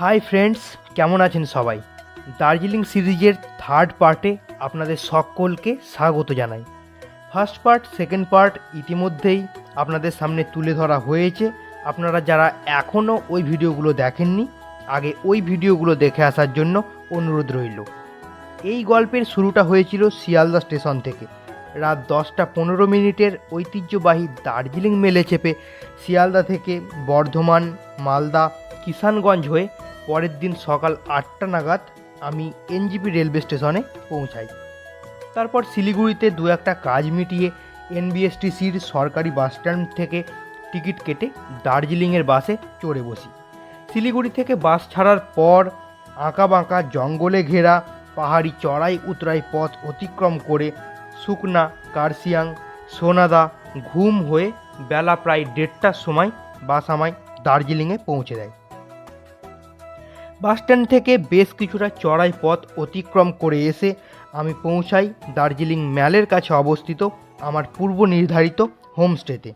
Hi friends কেমন আছেন সবাই? দার্জিলিং সিরিজের থার্ড পার্টে আপনাদের সকলকে স্বাগত জানাই। ফার্স্ট পার্ট সেকেন্ড পার্ট ইতিমধ্যেই আপনাদের সামনে তুলে ধরা হয়েছে। আপনারা যারা এখনও ওই ভিডিওগুলো দেখেননি, আগে ওই ভিডিওগুলো দেখে আসার জন্য অনুরোধ রইল। এই গল্পের শুরুটা হয়েছিল শিয়ালদা স্টেশন থেকে। রাত দশটা পনেরো মিনিটের ঐতিহ্যবাহী দার্জিলিং মেলে চেপে শিয়ালদা থেকে বর্ধমান, মালদা, কিষানগঞ্জ হয়ে পরের দিন সকাল আটটা নাগাদ আমি এনজিপি রেলওয়ে স্টেশনে পৌঁছাই। তারপর শিলিগুড়িতে দু একটা কাজ মিটিয়ে এনবিএসটিসির সরকারি বাস স্ট্যান্ড থেকে টিকিট কেটে দার্জিলিংয়ের বাসে চড়ে বসি। শিলিগুড়ি থেকে বাস ছাড়ার পর আঁকা বাঁকা জঙ্গলে ঘেরা, পাহাড়ি চড়াই উতরাই পথ অতিক্রম করে সুকনা কার্সিয়াং সোনাদা ঘুম হয়ে বেলা প্রায় দেড়টার সময় বাস আমায় দার্জিলিংয়ে পৌঁছে দেয়। বাসস্ট্যান্ড থেকে বেশ কিছুটা চড়াই পথ অতিক্রম করে এসে আমি পৌঁছাই দার্জিলিং ম্যালের কাছে অবস্থিত আমার পূর্ব নির্ধারিত হোমস্টেতে।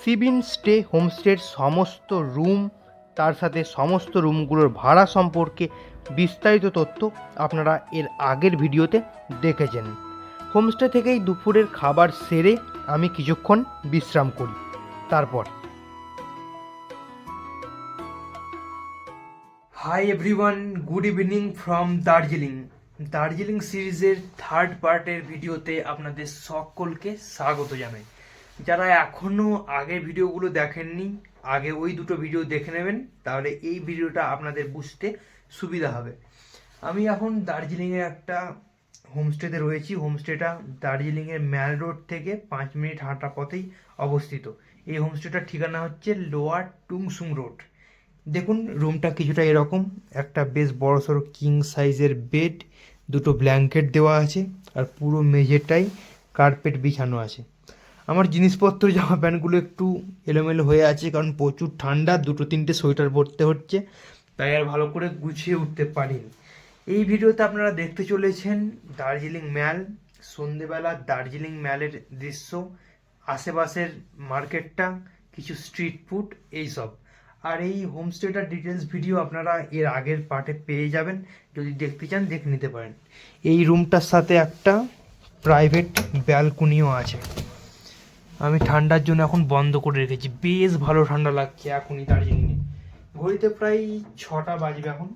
সিবিন স্টে হোমস্টের সমস্ত রুম, তার সাথে সমস্ত রুমগুলোর ভাড়া সম্পর্কে বিস্তারিত তথ্য আপনারা এর আগের ভিডিওতে দেখেছেন। হোমস্টে থেকেই দুপুরের খাবার সেরে আমি কিছুক্ষণ বিশ্রাম করি। তারপর hi everyone good evening from Darjeeling Darjeeling সিরিজের থার্ড পার্টের ভিডিওতে আপনাদের সকলকে স্বাগত জানাই। যারা এখনও আগের ভিডিওগুলো দেখেননি, আগে ওই দুটো ভিডিও দেখে নেবেন, তাহলে এই ভিডিওটা আপনাদের বুঝতে সুবিধা হবে। আমি এখন দার্জিলিংয়ের একটা হোমস্টেতে রয়েছি। হোমস্টেটা দার্জিলিংয়ের ম্যাল রোড থেকে পাঁচ মিনিট হাঁটা পথেই অবস্থিত। এই হোমস্টেটার ঠিকানা হচ্ছে লোয়ার টুংসুং রোড দেখুন, রুমটা কিছুটা এরকম। একটা বেশ বড় সড়ো কিং সাইজের বেড দুটো ব্ল্যাঙ্কেট দেওয়া আছে, আর পুরো মেঝেটাই কার্পেট বিছানো আছে। আমার জিনিসপত্র জামা প্যান্টগুলো একটু এলোমেলো হয়ে আছে, কারণ প্রচুর ঠান্ডা, দুটো তিনটে সোয়েটার পরতে হচ্ছে, তাই আর ভালো করে গুছিয়ে উঠতে পারিনি। এই ভিডিওতে আপনারা দেখতে চলেছেন দার্জিলিং ম্যাল সন্ধেবেলা দার্জিলিং ম্যালের দৃশ্য, আশেপাশের মার্কেটটা কিছু স্ট্রিট ফুড এইসব। আর এই হোমস্টেটার ডিটেলস ভিডিও আপনারা এর আগের পার্টে পেয়ে যাবেন। যদি দেখতে চান, দেখে নিতে পারেন। এই রুমটার সাথে একটা প্রাইভেট ব্যালকনিও আছে। আমি ঠান্ডার জন্য এখন বন্ধ করে রেখেছি। বেশ ভালো ঠান্ডা লাগছে এখনই দার্জিলিংয়ে। ঘড়িতে প্রায় ছটা বাজবে এখন।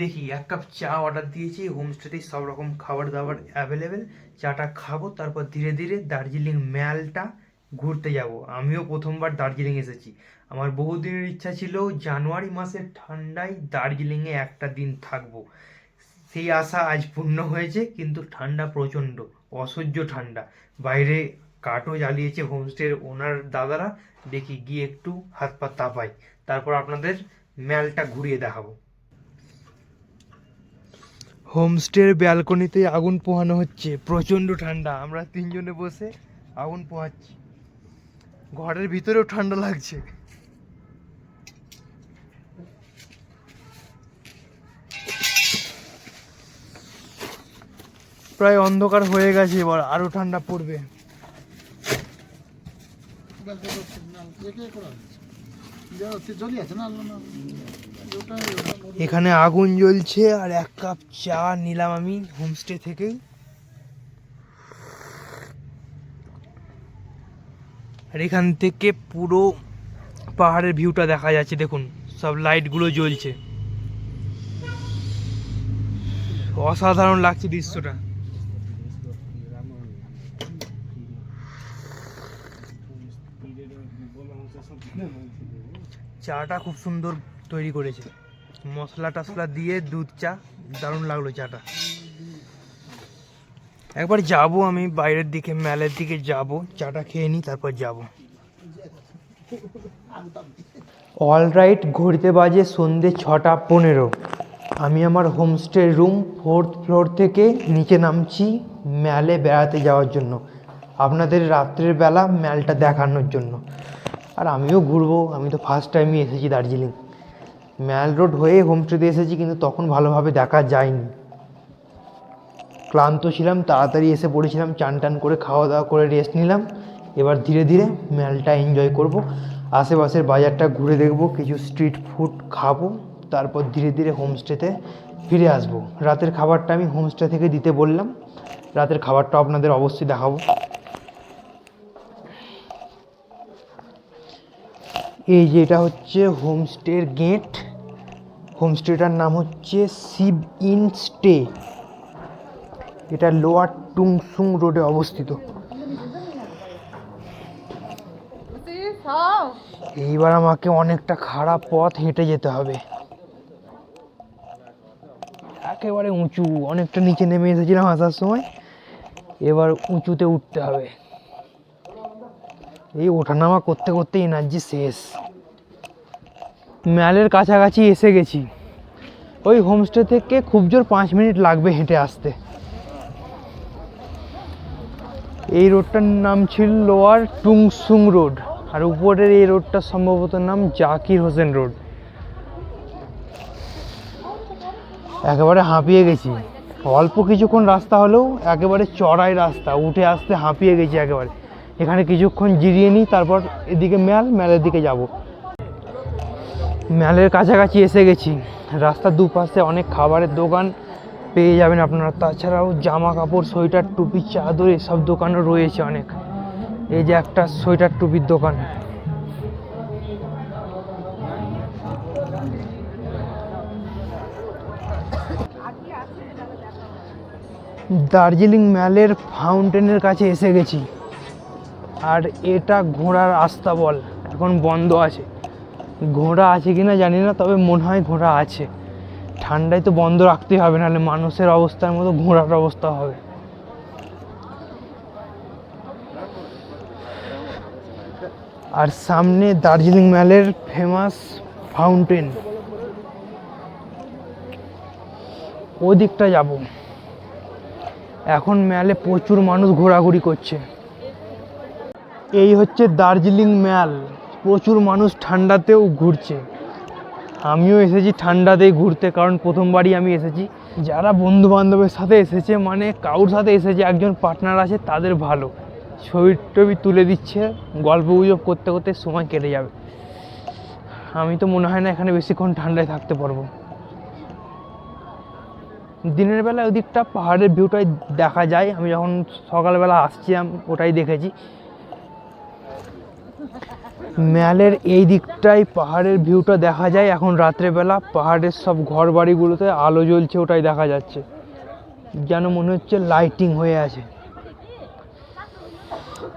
দেখি, এক কাপ চা অর্ডার দিয়েছি। হোমস্টেতেই সব রকম খাবার দাবার অ্যাভেলেবেল চাটা খাব, তারপর ধীরে ধীরে দার্জিলিং ম্যালটা ঘুরতে যাব। আমিও প্রথমবার দার্জিলিং এসেছি। আমার বহুদিনের ইচ্ছা ছিল জানুয়ারি মাসের ঠান্ডায় দার্জিলিংয়ে একটা দিন থাকব। সেই আশা আজ পূর্ণ হয়েছে, কিন্তু ঠান্ডা প্রচণ্ড, অসহ্য ঠান্ডা। বাইরে কাঠও জ্বালিয়েছে হোমস্টের ওনার দাদারা। দেখি গিয়ে একটু হাত পা তাপাই। তারপর আপনাদের ম্যালটা ঘুরিয়ে দেখাবো। হোমস্টের ব্যালকনিতে আগুন পোহানো হচ্ছে। প্রচণ্ড ঠান্ডা। আমরা তিনজনে বসে আগুন পোহাচ্ছি। ঘরের ভিতরেও ঠান্ডা লাগছে। প্রায় অন্ধকার হয়ে গেছে এবার, আরও ঠান্ডা পড়বে। এখানে আগুন জ্বলছে আর এক কাপ চা নিলাম আমি হোমস্টে থেকেই। আর এখান থেকে পুরো পাহাড়ের ভিউটা দেখা যাচ্ছে, দেখুন। সব লাইটগুলো জ্বলছে। অসাধারণ লাগছে দৃশ্যটা। চাটা খুব সুন্দর তৈরি করেছে। মশলা টশলা দিয়ে দুধ চা, দারুণ লাগল চাটা। একবার যাব আমি বাইরের দিকে ম্যালের দিকে যাব, চাটা খেয়ে নিই, তারপর যাব। অল রাইট ঘড়িতে বাজে সন্ধে ছটা পনেরো। আমি আমার হোমস্টে রুম ফোর্থ ফ্লোর থেকে নিচে নামছি ম্যালে বেড়াতে যাওয়ার জন্য, আপনাদের রাত্রের বেলা ম্যালটা দেখানোর জন্য। আর আমিও ঘুরবো, আমি তো ফার্স্ট টাইমই এসেছি দার্জিলিং। ম্যাল রোড হয়ে হোমস্টেতে এসেছি, কিন্তু তখন ভালোভাবে দেখা যায়নি। ক্লান্ত ছিলাম, তাড়াতাড়ি এসে পড়েছিলাম চান টান করে খাওয়া দাওয়া করে রেস্ট নিলাম। এবার ধীরে ধীরে ম্যালটা এনজয় করব। আশেপাশের বাজারটা ঘুরে দেখব, কিছু স্ট্রিট ফুড খাব, তারপর ধীরে ধীরে হোমস্টেতে ফিরে আসব। রাতের খাবারটা আমি হোমস্টে থেকে দিতে বললাম। রাতের খাবারটা আপনাদের অবশ্যই দেখাবো। এই যে এটা হচ্ছে হোমস্টের গেট হোমস্টেটার নাম হচ্ছে শিব ইন স্টে এটা লোয়ার টুংসুং রোডে অবস্থিত। এইবার আমাকে অনেকটা খারাপ পথ হেঁটে যেতে হবে। একেবারে উঁচু, অনেকটা নিচে নেমে এসেছিলাম আসার সময়। এবার উঁচুতে উঠতে হবে। এই ওঠানামা করতে করতে এনার্জি শেষ। ম্যালের কাছাকাছি এসে গেছি। ওই হোমস্টে থেকে খুব জোর পাঁচ মিনিট লাগবে হেঁটে আসতে। এই রোডটার নাম ছিল লোয়ার টুংসুং রোড আর উপরের এই রোডটার সম্ভবত নাম জাকির হোসেন রোড। একেবারে হাঁপিয়ে গেছি। অল্প কিছুক্ষণ রাস্তা হলেও একেবারে চড়াই রাস্তা, উঠে আসতে হাঁপিয়ে গেছি একেবারে। এখানে কিছুক্ষণ জিরিয়ে নিই, তারপর এদিকে ম্যাল, ম্যালের দিকে যাব। ম্যালের কাছাকাছি এসে গেছি। রাস্তার দুপাশে অনেক খাবারের দোকান পেয়ে যাবেন আপনারা। তাছাড়াও জামা কাপড় সোয়েটার, টুপি, চাদর এসব দোকানও রয়েছে অনেক। এই যে একটা সোয়েটার, টুপির দোকান। দার্জিলিং ম্যালের ফাউন্টেনের কাছে এসে গেছি। আর এটা ঘোড়ার আস্তাবল এখন বন্ধ আছে। ঘোড়া আছে কিনা জানি না, তবে মনে হয় ঘোড়া আছে। ঠান্ডায় তো বন্ধ রাখতেই হবে, নাহলে মানুষের অবস্থার মতো ঘোড়ার অবস্থা হবে। আর সামনে দার্জিলিং ম্যালের ফেমাস ফাউন্টেন ওদিকটা যাব। এখন ম্যালে প্রচুর মানুষ ঘোরাঘুরি করছে। এই হচ্ছে দার্জিলিং ম্যাল প্রচুর মানুষ ঠান্ডাতেও ঘুরছে। আমিও এসেছি ঠান্ডাতেই ঘুরতে, কারণ প্রথমবারই আমি এসেছি। যারা বন্ধু বান্ধবের সাথে এসেছে মানে কারোর সাথে এসেছে, একজন পার্টনার আছে, তাদের ভালো। ছবি টবি তুলে দিচ্ছে, গল্প গুজব করতে করতে সময় কেটে যাবে। আমি তো মনে হয় না এখানে বেশিক্ষণ ঠান্ডায় থাকতে পারব। দিনের বেলা ওদিকটা পাহাড়ের ভিউটাই দেখা যায়। আমি যখন সকালবেলা আসছিলাম, ওটাই দেখেছি। ম্যালের এই দিকটাই পাহাড়ের ভিউটা দেখা যায়। এখন রাত্রেবেলা পাহাড়ের সব ঘর বাড়িগুলোতে আলো জ্বলছে, ওটাই দেখা যাচ্ছে। যেন মনে হচ্ছে লাইটিং হয়ে আছে।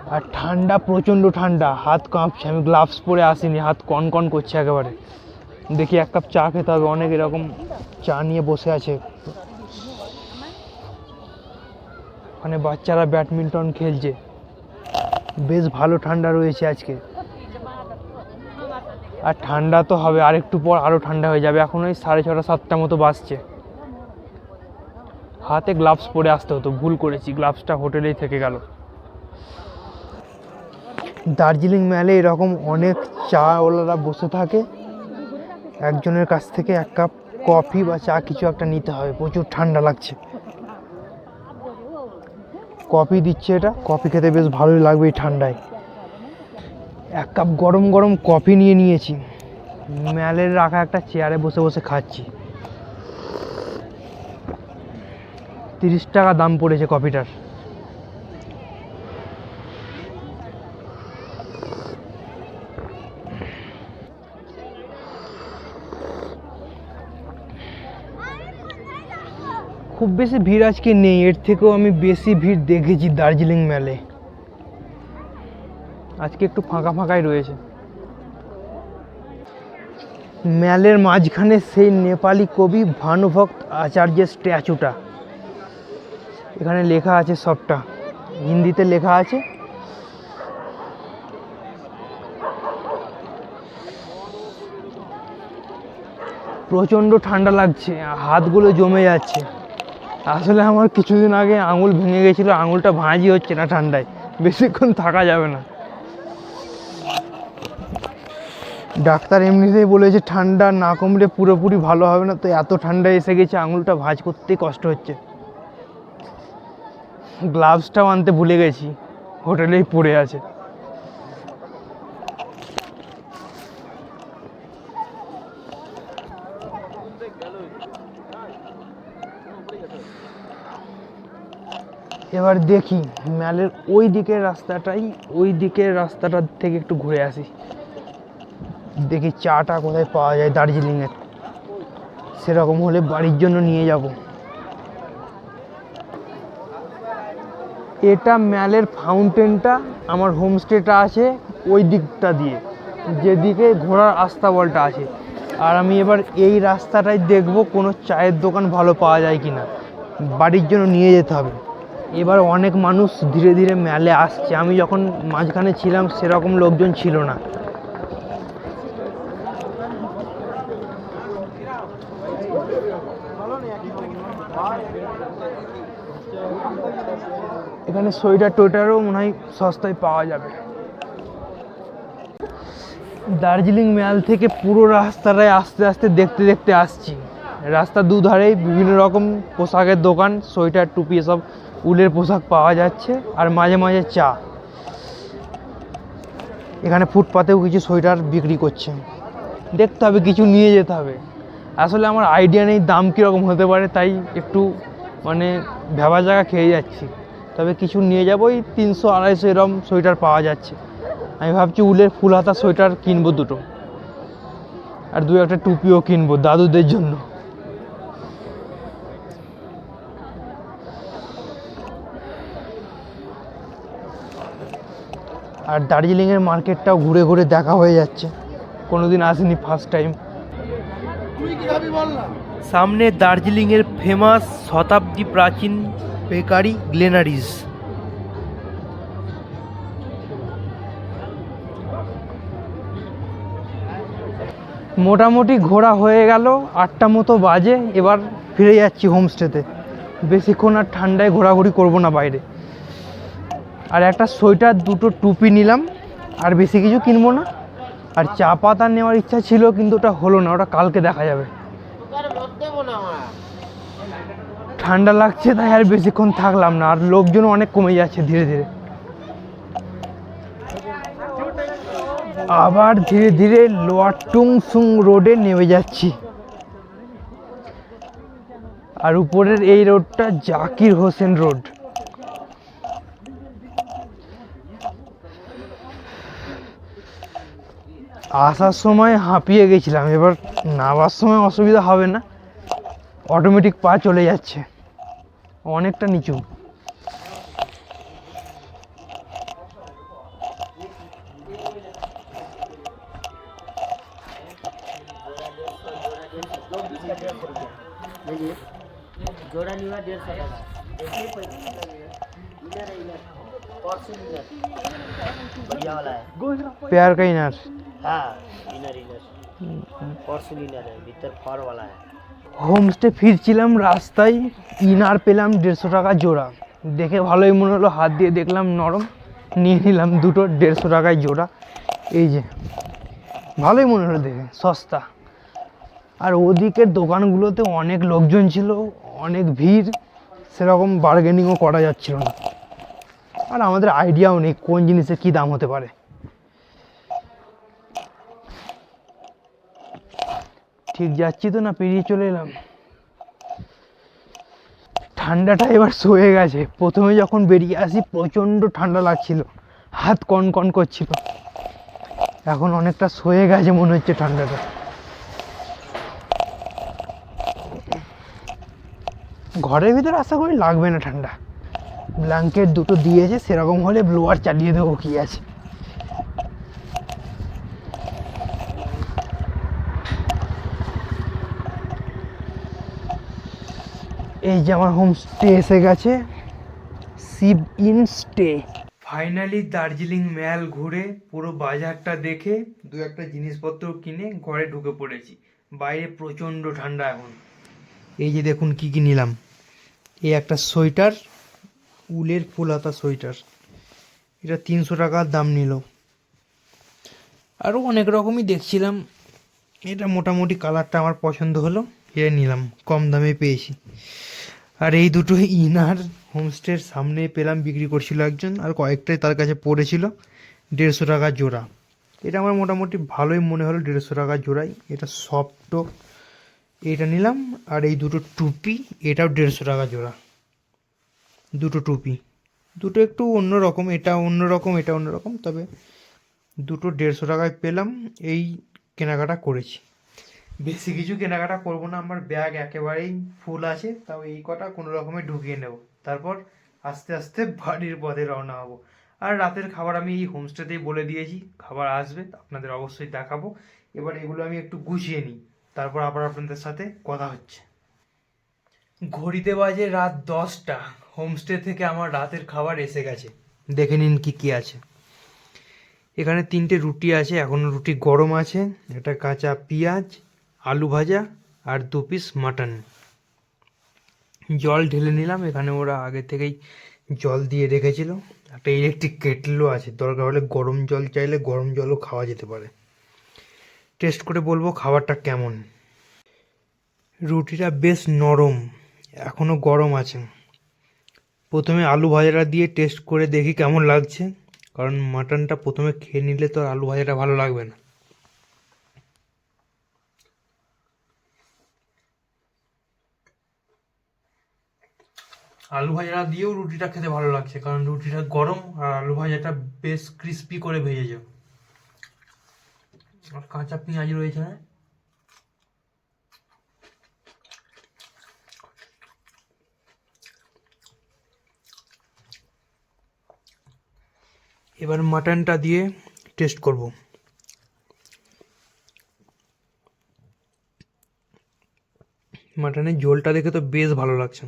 আর ঠান্ডা, প্রচণ্ড ঠান্ডা। হাত কাঁপছে, আমি গ্লাভস পরে আসিনি, হাত কন কন করছে একেবারে। দেখি এক কাপ চা খেতে হবে, অনেক এরকম চা নিয়ে বসে আছে। ওখানে বাচ্চারা ব্যাডমিন্টন খেলছে। বেশ ভালো ঠান্ডা রয়েছে আজকে। আর ঠান্ডা তো হবে, আর একটু পর আরও ঠান্ডা হয়ে যাবে। এখন ওই সাড়ে ছটা, সাতটা মতো বাজছে। হাতে গ্লাভস পরে আসতে হতো, ভুল করেছি গ্লাভসটা হোটেলেই থেকে গেল। দার্জিলিং ম্যালে এরকম অনেক চাওয়ালারা বসে থাকে। একজনের কাছ থেকে এক কাপ কফি বা চা কিছু একটা নিতে হবে প্রচুর ঠান্ডা লাগছে। কফি দিচ্ছে এটা, কফি খেতে বেশ ভালোই লাগবে এই ঠান্ডায়। এক কাপ গরম গরম কফি নিয়ে নিয়েছি। ম্যালের রাখা একটা চেয়ারে বসে বসে খাচ্ছি। তিরিশ টাকা দাম পড়েছে কফিটার। খুব বেশি ভিড় আজকে নেই, এর থেকেও আমি বেশি ভিড় দেখেছি দার্জিলিং মেলে আজকে একটু ফাঁকা ফাঁকাই রয়েছে। ম্যালের মাঝখানে সেই নেপালি কবি ভানুভক্ত আচার্যের স্ট্যাচুটা। এখানে লেখা আছে সবটা। হিন্দিতে লেখা আছে, প্রচণ্ড ঠান্ডা লাগছে, হাতগুলো জমে যাচ্ছে। আসলে আমার কিছুদিন আগে আঙুল ভেঙে গেছিল, আঙুলটা ভাঁজি হচ্ছে না ঠান্ডায়। বেশিক্ষণ থাকা যাবে না। ডাক্তার এমনিতেই বলেছে ঠান্ডা না কমলে পুরোপুরি ভালো হবে না, তো এত ঠান্ডা এসে গেছে, আঙুলটা ভাজ করতেই কষ্ট হচ্ছে। গ্লাভসটাও আনতে ভুলে গেছি, হোটেলেই পড়ে আছে। এবার দেখি, ম্যালের ওই দিকের রাস্তাটাই, ওই দিকের রাস্তাটার থেকে একটু ঘুরে আসি। দেখি চাটা কোথায় পাওয়া যায় দার্জিলিংয়ের। সেরকম হলে বাড়ির জন্য নিয়ে যাব। এটা ম্যালের ফাউন্টেনটা, আমার হোমস্টেটা আছে ওই দিকটা দিয়ে। যেদিকে ঘোড়ার আস্তাবলটা আছে। আর আমি এবার এই রাস্তাটাই দেখব কোনো চায়ের দোকান ভালো পাওয়া যায় কি না বাড়ির জন্য নিয়ে যেতে হবে। এবার অনেক মানুষ ধীরে ধীরে ম্যালে আসছে। আমি যখন মাঝখানে ছিলাম সেরকম লোকজন ছিল না। এখানে সোয়েটার টোয়েটারও মনে হয় সস্তায় পাওয়া যাবে। দার্জিলিং ম্যাল থেকে পুরো রাস্তাটায় আস্তে আস্তে দেখতে দেখতে আসছি। রাস্তার দুধারেই বিভিন্ন রকম পোশাকের দোকান, সোয়েটার, টুপি এসব উলের পোশাক পাওয়া যাচ্ছে আর মাঝে মাঝে চা। এখানে ফুটপাতেও কিছু সোয়েটার বিক্রি করছে। দেখতে হবে, কিছু নিয়ে যেতে হবে। আসলে আমার আইডিয়া নেই দাম কীরকম হতে পারে, তাই একটু মানে ভেবা জায়গা খেয়ে যাচ্ছি। তবে কিছু নিয়ে যাব ওই তিনশো আড়াইশো এরম সোয়েটার পাওয়া যাচ্ছে। আমি ভাবছি উলের ফুল হাতা সোয়েটার কিনবো দুটো। আর দু একটা টুপিও কিনবো দাদুদের জন্য। আর দার্জিলিংয়ের মার্কেটটাও ঘুরে ঘুরে দেখা হয়ে যাচ্ছে। কোনোদিন আসেনি ফার্স্ট টাইম সামনে দার্জিলিংয়ের ফেমাস শতাব্দী প্রাচীন বেকারি গ্লেনারিজ। মোটামুটি ঘোরা হয়ে গেল, আটটা মতো বাজে, এবার ফিরে যাচ্ছি হোমস্টেতে। বেশিক্ষণ আর ঠান্ডায় ঘোরাঘুরি করব না বাইরে। আর একটা সোয়েটার, দুটো টুপি নিলাম, আর বেশি কিছু কিনবো না। আর চা পাতা নেওয়ার ইচ্ছা ছিল, কিন্তু ওটা হলো না, ওটা কালকে দেখা যাবে। ঠান্ডা লাগছে তাই আর বেশিক্ষণ থাকলাম না, আর লোকজন অনেক কমে যাচ্ছে ধীরে ধীরে। আবার ধীরে ধীরে লোয়ার টুংসুং রোডে নেমে যাচ্ছি। আর উপরের এই রোডটা জাকির হোসেন রোড। আসার সময় হাঁপিয়ে গেছিলাম, এবার নামার সময় অসুবিধা হবে না অটোমেটিক পা চলে যাচ্ছে। অনেকটা নিচু जोड़ा नहीं हुआ डेढ़ सौ टका देखिए पैसे इधर है इधर परसों इधर बढ़िया वाला है পেয়ার কাইনার हाँ इनर इनर परसों इनर है भीतर फर वाला है হোমস্টে ফিরছিলাম রাস্তায় ইনার পেলাম দেড়শো টাকা জোড়া। দেখে ভালোই মনে হলো, হাত দিয়ে দেখলাম নরম, নিয়ে নিলাম দুটো দেড়শো টাকায় জোড়া। এই যে, ভালোই মনে হলো দেখে, সস্তা। আর ওদিকের দোকানগুলোতে অনেক লোকজন ছিল, অনেক ভিড়, সেরকম বার্গেনিংও করা যাচ্ছিল না। আর আমাদের আইডিয়াও নেই কোন জিনিসের কী দাম হতে পারে। ঠিক যাচ্ছি তো না, পেরিয়ে চলে এলাম। ঠান্ডাটা এবার সয়ে গেছে। প্রথমে যখন বেরিয়ে আসি, প্রচণ্ড ঠান্ডা লাগছিল। হাত কন কন করছিল। এখন অনেকটা সয়ে গেছে মনে হচ্ছে ঠান্ডাটা। ঘরের ভিতরে আশা করি লাগবে না ঠান্ডা। ব্ল্যাঙ্কেট দুটো দিয়েছে, সেরকম হলে ব্লোয়ার চালিয়ে দেবো, কি আছে। এই যে আমার হোমস্টে এসে গেছে Shiv inn stay finally Darjeeling mall ঘুরে পুরো বাজারটা দেখে দু একটা জিনিসপত্র কিনে ঘরে ঢুকে পড়েছি। বাইরে প্রচণ্ড ঠান্ডা এখন। এই যে দেখুন কি কি নিলাম। এই একটা সোয়েটার, উলের ফুলাতা সোয়েটার। এটা তিনশো টাকার দাম নিল। আরও অনেক রকমই দেখছিলাম। এটা মোটামুটি কালারটা আমার পছন্দ হলো এটা নিলাম, কম দামে পেয়েছি। আর এই দুটো ইনার হোমস্টের সামনে পেলাম, বিক্রি করছিল একজন আর কয়েকটাই তার কাছে পড়েছিল, দেড়শো টাকা জোড়া। এটা আমার মোটামুটি ভালোই মনে হলো, দেড়শো টাকা জোড়াই। এটা সফট এটা নিলাম আর এই দুটো টুপি, এটাও দেড়শো টাকা জোড়া। দুটো টুপি। দুটো একটু অন্য রকম, এটা অন্য রকম, এটা অন্য রকম, তবে দুটো দেড়শো টাকায় পেলাম, এই কেনাকাটা করেছি। বেশি কিছু কেনাকাটা করব না, আমার ব্যাগ একেবারেই ফুল আছে, তাও এই কটা কোনো রকমে ঢুকিয়ে নেব। তারপর আস্তে আস্তে বাড়ির পথে রওনা হব। আর রাতের খাবার আমি এই হোমস্টেতেই বলে দিয়েছি, খাবার আসবে, আপনাদের অবশ্যই দেখাবো। এবার এগুলো আমি একটু গুছিয়ে নিই, তারপর আবার আপনাদের সাথে কথা হচ্ছে। ঘড়িতে বাজে রাত দশটা হোমস্টে থেকে আমার রাতের খাবার এসে গেছে। দেখে নিন কি কি আছে। এখানে তিনটে রুটি আছে, এখনও রুটি গরম আছে, একটা কাঁচা পেঁয়াজ আলু ভাজা আর দু পিস মাটন জল ঢেলে নিলাম, এখানে ওরা আগে থেকেই জল দিয়ে রেখেছিল। একটা ইলেকট্রিক কেটলও আছে, দরকার হলে গরম জল চাইলে গরম জলও খাওয়া যেতে পারে। টেস্ট করে বলব খাবারটা কেমন। রুটিটা বেশ নরম, এখনও গরম আছে। প্রথমে আলু ভাজাটা দিয়ে টেস্ট করে দেখি কেমন লাগছে, কারণ মাটনটা প্রথমে খেয়ে নিলে তো আলু ভাজাটা ভালো লাগবে না। আলু ভাজাটা দিয়েও রুটিটা খেতে ভালো লাগছে, কারণ রুটিটা গরম আর আলু ভাজাটা বেশ ক্রিস্পি করে ভেজেছে আর কাঁচা পেঁয়াজ রয়েছে না এবার মাটনটা দিয়ে টেস্ট করব। মাটনের ঝোলটা দেখে তো বেশ ভালো লাগছে।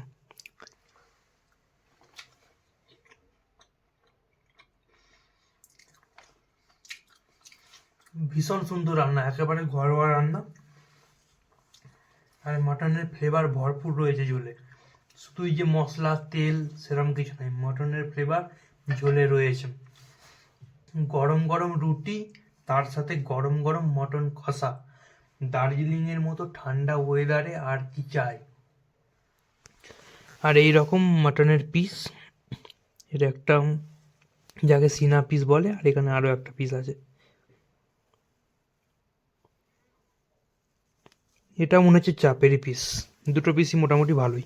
ভীষণ সুন্দর রান্না, একেবারে ঘরোয়া রান্না। আর মাটনের ফ্লেভার ভরপুর রয়েছে ঝোলে। শুধু যে মশলা, তেল সেরকম কিছু নেই, মটনের ফ্লেভার ঝোলে রয়েছে। গরম গরম রুটি, তার সাথে গরম গরম মটন কষা। দার্জিলিংয়ের মতো ঠান্ডা ওয়েদারে আর কি চাই? আর এই রকম মাটনের পিস এটা একটা যাকে সিনা পিস বলে, আর এখানে আরও একটা পিস আছে। এটা মনে হচ্ছে চাপেরই পিস দুটো পিসই মোটামুটি ভালোই।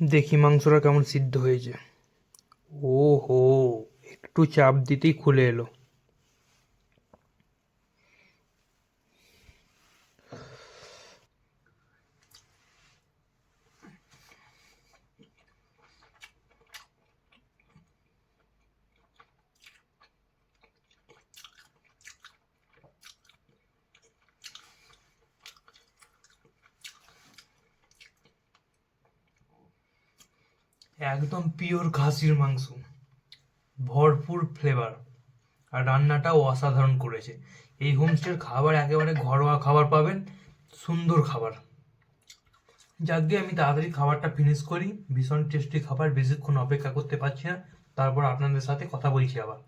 দেখি মাংসটা কেমন সিদ্ধ হয়েছে। ও হো একটু চাপ দিতেই খুলে এলো। একদম পিওর খাসির মাংস। ভরপুর ফ্লেভার আর রান্নাটাও অসাধারণ করেছে। এই হোমস্টের খাবার একেবারে ঘরোয়া খাবার পাবেন, সুন্দর খাবার। যাক দিয়ে আমি তাড়াতাড়ি খাবারটা ফিনিশ করি। ভীষণ টেস্টি খাবার, বেশিক্ষণ অপেক্ষা করতে পারছি না। তারপর আপনাদের সাথে কথা বলছি আবার।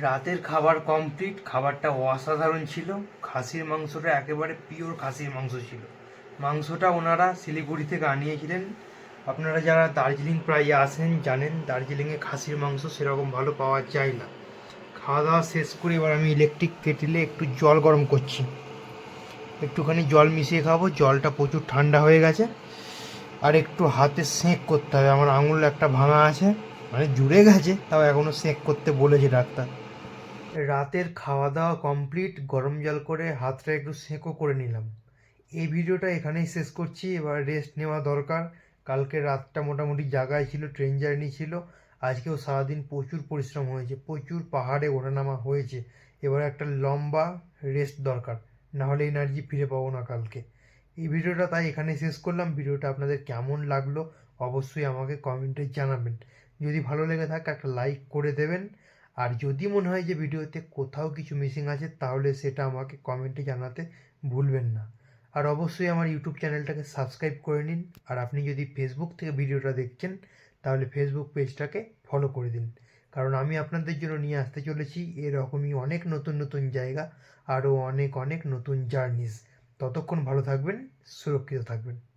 রাতের খাবার কমপ্লিট খাবারটা অসাধারণ ছিল। খাসির মাংসটা একেবারে পিওর খাসির মাংস ছিল। মাংসটা ওনারা শিলিগুড়ি থেকে আনিয়েছিলেন। আপনারা যারা দার্জিলিং প্রায় আসেন, জানেন দার্জিলিংয়ে খাসির মাংস সেরকম ভালো পাওয়া যায় না। খাওয়া দাওয়া শেষ করে এবার আমি ইলেকট্রিক কেটেলে একটু জল গরম করছি। একটুখানি জল মিশিয়ে খাব, জলটা প্রচুর ঠান্ডা হয়ে গেছে। আর একটু হাতে সেঁক করতে হবে, আমার আঙুল একটা ভাঙা আছে মানে জুড়ে গেছে, তাও এখনও সেঁক করতে বলেছে ডাক্তার। রাতের খাওয়া দাওয়া কমপ্লিট গরম জল করে হাতটা একটু সেঁকও করে নিলাম। এই ভিডিওটা এখানেই শেষ করছি, এবার রেস্ট নেওয়া দরকার। কালকে রাতটা মোটামুটি জায়গায় ছিল ট্রেন জার্নি ছিল। আজকেও সারাদিন প্রচুর পরিশ্রম হয়েছে, প্রচুর পাহাড়ে ওঠানামা হয়েছে। এবার একটা লম্বা রেস্ট দরকার, না হলে এনার্জি ফিরে পাবো না কালকে। এই ভিডিওটা তাই এখানে শেষ করলাম। ভিডিওটা আপনাদের কেমন লাগল অবশ্যই আমাকে কমেন্টে জানাবেন। যদি ভালো লেগে থাকে একটা লাইক করে দেবেন। আর যদি মনে হয় যে ভিডিওতে কোথাও কিছু মিসিং আছে, তাহলে সেটা আমাকে কমেন্টে জানাতে ভুলবেন না। আর অবশ্যই আমার ইউটিউব চ্যানেলটাকে সাবস্ক্রাইব করে নিন। আর আপনি যদি ফেসবুক থেকে ভিডিওটা দেখছেন, তাহলে ফেসবুক পেজটাকে ফলো করে দিন। কারণ আমি আপনাদের জন্য নিয়ে আসতে চলেছি এরকমই অনেক নতুন নতুন জায়গা, আরও অনেক অনেক নতুন জার্নিস ততক্ষণ ভালো থাকবেন, সুরক্ষিত থাকবেন।